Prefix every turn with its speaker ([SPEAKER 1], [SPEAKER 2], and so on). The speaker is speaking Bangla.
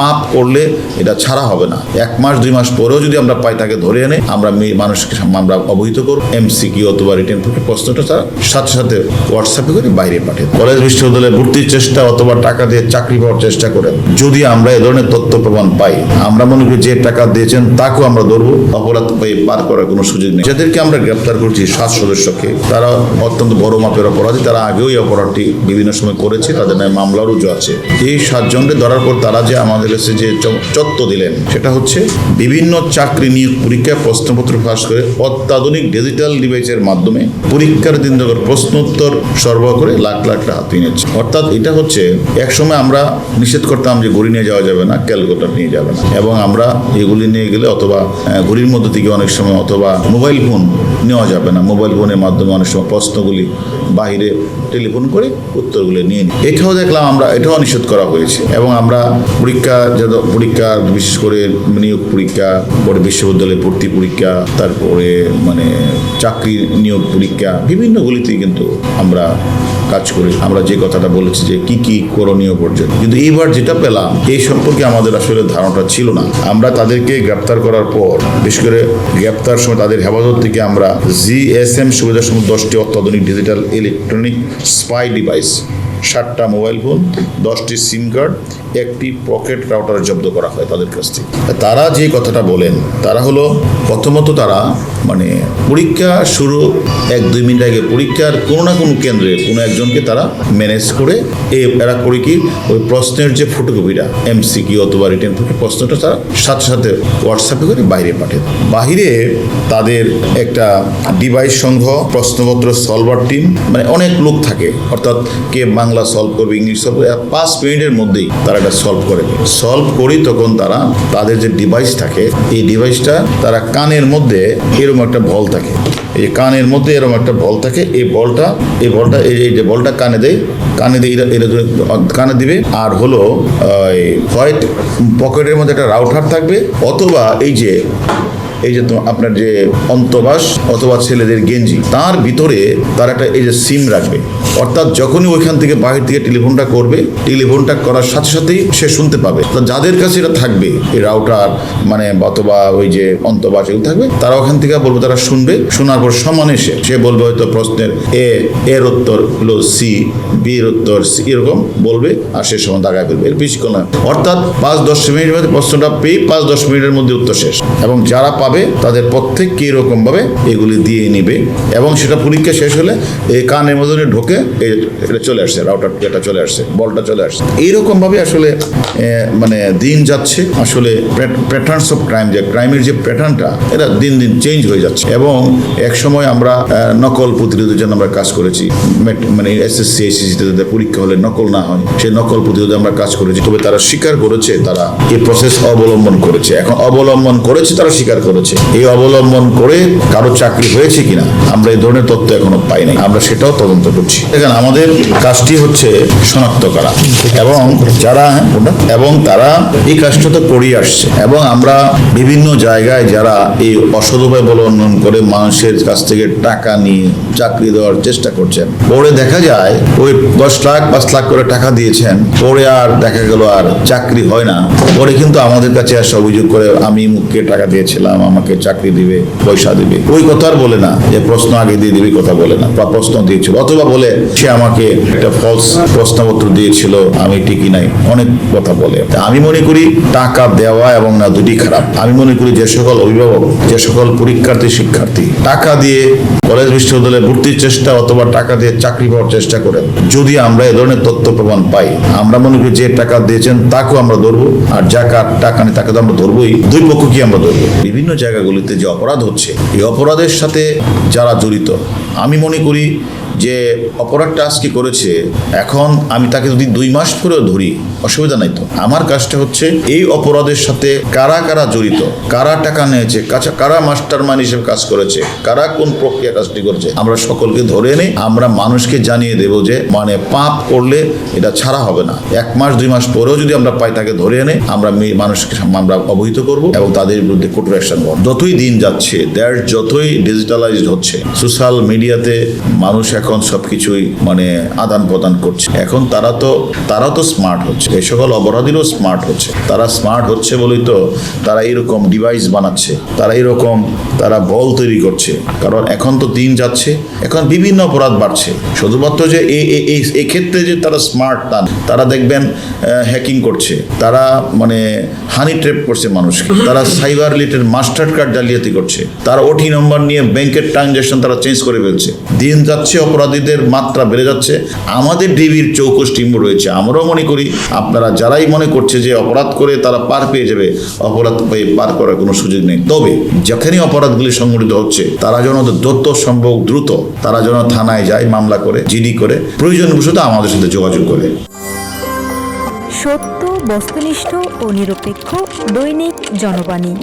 [SPEAKER 1] পাপ করলে এটা ছাড়া হবে না। এক মাস, দুই মাস পরেও যদি আমরা পাই তাকে ধরে এনে, আমরা মানুষকে আমরা অবহিত করব। এমসিকিউ অথবা রিটেন প্রশ্নটা তারা সাথে সাথে হোয়াটসঅ্যাপে করে বাইরে পাঠিয়ে কলেজ বিশ্ববিদ্যালয়ে ভর্তির চেষ্টা অথবা টাকা দিয়ে চাকরি পাওয়ার চেষ্টা করেন যদি আমরা এ ধরনের তথ্য প্রমাণ পাই, আমরা মনে করি যে টাকা দিয়েছেন তাকেও আমরা ধরবো। অপরাধ পাই পার করার কোনো সুযোগ নেই। যাদেরকে আমরা গ্রেপ্তার করছি সাত সদস্যকে, তারা অত্যন্ত বড় মাপের অপরাধী। তারা আগেও এই অপরাধটি বিভিন্ন সময় করেছে। তাদের নামে মামলা রুজু আছে। এই সাতজনকে ধরার পর তারা যে আমাদের কাছে যে চত্ব দিলেন, সেটা হচ্ছে বিভিন্ন চাকরি নিয়োগ পরীক্ষা প্রশ্নপত্র ফাঁস করে অত্যাধুনিক ডিজিটাল ডিভাইসের মাধ্যমে পরীক্ষার দিন যখন প্রশ্নোত্তর সরবরাহ করে লাখ লাখ টাকা হাতিয়ে নিচ্ছে অর্থাৎ এটা হচ্ছে, একসময় আমরা নিষেধ করতাম যে ঘড়ি নিয়ে যাওয়া যাবে না, ক্যালকুলেটর নিয়ে যাবে না। এবং আমরা এগুলি নিয়ে গেলে অথবা ঘড়ির মধ্যে থেকে অনেক সময় অথবা মোবাইল ফোন নেওয়া যাবে না। মোবাইল ফোনের মাধ্যমে অনেক সময় প্রশ্নগুলি বাইরে টেলিফোন করে উত্তরগুলি নিয়ে নিই এটাও দেখলাম আমরা, এটাও নিষেধ করা হয়েছে। এবং আমরা পরীক্ষা যত পরীক্ষা, বিশেষ করে নিয়োগ পরীক্ষা, পরে বিশ্ববিদ্যালয়ে ভর্তি পরীক্ষা, তারপরে মানে চাকরি নিয়োগ পরীক্ষা বিভিন্নগুলিতেই কিন্তু আমরা কাজ করি। আমরা যে কথাটা বলেছি যে কি কি করণীয় পর্যন্ত কিন্তু এইবার যেটা পেলাম, এই সম্পর্কে আমাদের আসলে ধারণাটা ছিল না। আমরা তাদেরকে গ্রেপ্তার করার পর, বিশেষ করে গ্রেপ্তার সময় তাদের হেফাজত থেকে আমরা জিএসএম সুবিধা সময় দশটি অত্যাধুনিক ডিজিটাল ইলেকট্রনিক স্পাই ডিভাইস ষাটটা মোবাইল ফোন, দশটি সিম কার্ড, একটি পকেট রাউটার জব্দ করা হয় তাদের কাছ থেকে তারা যে কথাটা বলেন, তারা হলো প্রথমত তারা মানে পরীক্ষা শুরু এক দুই মিনিট আগে, পরীক্ষার কোনো না কোনো কেন্দ্রে কোনো একজনকে তারা ম্যানেজ করে এরা করে কি ওই প্রশ্নের যে ফটোকপিটা এমসিকিউ অথবা রিটেন পরীক্ষা প্রশ্নটা তারা সাথে সাথে হোয়াটসঅ্যাপে করে বাইরে দেয়। বাহিরে তাদের একটা ডিভাইস সংঘ প্রশ্নপত্র সলভার টিম মানে অনেক লোক থাকে অর্থাৎ কে বাংলা সলভ করবে ইংলিশ সলভ করবে। পাঁচ মিনিটের মধ্যেই তারা এটা সলভ করে। সলভ করি তখন তারা তাদের যে ডিভাইস থাকে, এই ডিভাইসটা তারা কানের মধ্যে এরকম একটা বল থাকে। এই কানের মধ্যে এরকম একটা বল থাকে, এই বলটা এই বলটা, এই যে বলটা কানে দেয়, কানে দিয়ে কানে দিবে। আর হলো হোয়াইট পকেটের মধ্যে একটা রাউটার থাকবে, অথবা এই যে এই যে আপনার যে অন্তবাস অথবা ছেলেদের গেঞ্জি, তার ভিতরে তার একটা এই যে সিম রাখবে। অর্থাৎ যখনই ওইখান থেকে বাহির থেকে টেলিফোনটা করবে, টেলিফোনটা করার সাথে সাথেই সে শুনতে পাবে। যাদের কাছে এটা থাকবে, এই রাউটার মানে অথবা ওই যে অন্তবাস এগুলো থাকবে, তারা ওখান থেকে বলবে, তারা শুনবে, শোনার পর সমানে সে সে বলবে হয়তো প্রশ্নের এ, এর উত্তর হলো সি বি এর উত্তর সি এরকম বলবে, আর সে সময় দাগায় ফেলবে। এর বেশি কোনো অর্থাৎ পাঁচ দশ মিনিটের মধ্যে প্রশ্নটা পেয়ে পাঁচ দশ মিনিটের মধ্যে উত্তর শেষ। এবং যারা পাবে তাদের প্রত্যেককে এরকম ভাবে এগুলি দিয়ে নিবে। এবং সেটা পরীক্ষা শেষ হলে এই কানের মধ্যে ঢোকে এটা চলে আসছে রাউটার এটা চলে আসছে, বলটা চলে আসছে। এইরকম ভাবে আসলে মানে দিন যাচ্ছে। আসলে প্যাটার্নস অফ ক্রাইম যে ক্রাইমের যে প্যাটার্নটা, এটা দিন দিন চেঞ্জ হয়ে যাচ্ছে। এবং এক সময় আমরা নকল প্রতিরোধের জন্য আমরা কাজ করেছি। মানে এসএসসি এসএসসিতে যাতে পরীক্ষা হলে নকল না হয় সেই নকল প্রতিরোধে আমরা কাজ করেছি। তবে তারা স্বীকার করেছে, তারা এই প্রসেস অবলম্বন করেছে। এখন অবলম্বন করেছে, তারা স্বীকার করেছে। এই অবলম্বন করে কারও চাকরি হয়েছে কিনা আমরা এই ধরনের তথ্য এখনও পাই নাই। আমরা সেটাও তদন্ত করছি। দেখেন, আমাদের কাজটি হচ্ছে শনাক্ত করা এবং যারা এবং তারা এই কাজটা তো করেই আসছে এবং আমরা বিভিন্ন জায়গায় যারা এই অসৎ উপায় অবলম্বন করে মানুষের কাছ থেকে টাকা নিয়ে চাকরি দেওয়ার চেষ্টা করছেন, পরে দেখা যায় ওই দশ লাখ, পাঁচ লাখ করে টাকা দিয়েছেন, পরে আর দেখা গেল আর চাকরি হয় না। পরে কিন্তু আমাদের কাছে আসে অভিযোগ করে, আমি মুখকে টাকা দিয়েছিলাম আমাকে চাকরি দিবে, পয়সা দিবে। ওই কথা বলে না, যে প্রশ্ন আগে দিয়ে দিবি কথা বলে না। বা প্রশ্ন দিয়েছিল, অথবা বলে সে আমাকে একটা ফলস প্রশ্নপত্র দিয়েছিল, আমি ঠিকই নাই, অনেক কথা বলে। আমি মনে করি টাকা দেওয়া এবং না দুটি খারাপ। আমি মনে করি যে সকল অভিভাবক, যে সকল পরীক্ষার্থী, শিক্ষার্থী, টাকা দিয়ে কলেজ বিশ্ববিদ্যালয়ে ভর্তির চেষ্টা অথবা টাকা দিয়ে চাকরি পাওয়ার চেষ্টা করেন। যদি আমরা এ ধরনের তথ্য প্রমাণ পাই, আমরা মনে করি যে টাকা দিয়েছেন, তাকেও আমরা ধরবো। আর যা টাকা নেই, তাকে তো আমরা ধরবোই। দুই পক্ষকে আমরা ধরবো। বিভিন্ন জায়গাগুলিতে যে অপরাধ হচ্ছে এই অপরাধের সাথে যারা জড়িত আমি মনে করি যে অপরাধটা আজকে করেছে, এখন আমি তাকে যদি দুই মাস পরেও ধরি, অসুবিধা নাই তো। আমার কাজটা হচ্ছে এই অপরাধের সাথে কারা কারা জড়িত, কারা টাকা নিয়েছে কারা মাস্টার মাইন্ড হিসেবে কাজ করেছে, কারা কোন প্রক্রিয়া কাজটি করেছে, আমরা সকলকে ধরে এনে আমরা মানুষকে জানিয়ে দেব যে মানে পাপ করলে এটা ছাড়া হবে না। এক মাস, দুই মাস পরেও যদি আমরা পাই তাকে ধরে এনে, আমরা মানুষকে আমরা অবহিত করব এবং তাদের বিরুদ্ধে কঠোর অ্যাকশন নেব। যতই দিন যাচ্ছে, দেশ যতই ডিজিটালাইজড হচ্ছে সোশ্যাল মিডিয়াতে মানুষ এখন এখন সবকিছুই মানে আদান প্রদান করছে। এখন তারা তো তারা তো স্মার্ট হচ্ছে। এই সকল অপরাধীরাও স্মার্ট হচ্ছে। তারা স্মার্ট হচ্ছে বলেই তো তারা এরকম ডিভাইস বানাচ্ছে। তারা এরকম তারা বল তৈরি করছে। কারণ এখন তো দিন যাচ্ছে, এখন বিভিন্ন অপরাধ বাড়ছে। শুধুমাত্র যে এই ক্ষেত্রে যে তারা স্মার্ট তা তারা দেখবেন হ্যাকিং করছে। তারা মানে হানি ট্রেপ করছে মানুষকে। তারা সাইবার রিলেটেড মাস্টার কার্ড জালিয়াতি করছে। তারা ওটি নম্বর নিয়ে ব্যাংকের ট্রানজ্যাকশন তারা চেঞ্জ করে ফেলছে। দিন যাচ্ছে অপরাধীদের মাত্রা বেড়ে যাচ্ছে। আমাদের ডিবির চৌকস টিমও রয়েছে। আমরাও মনে করি আপনারা যারাই মনে করছে যে অপরাধ করে তারা পার পেয়ে যাবে, অপরাধ পেয়ে পার করার কোনো সুযোগ নেই। তবে যেখানে অপরাধগুলি সংঘটিত হচ্ছে, তারা যেন যত সম্ভব দ্রুত, তারা যেন থানায় যায় মামলা করে, জিডি করে প্রয়োজন বসত আমাদের সাথে যোগাযোগ করে।
[SPEAKER 2] সত্য, বস্তুনিষ্ঠ ও নিরপেক্ষ দৈনিক জনবাণী।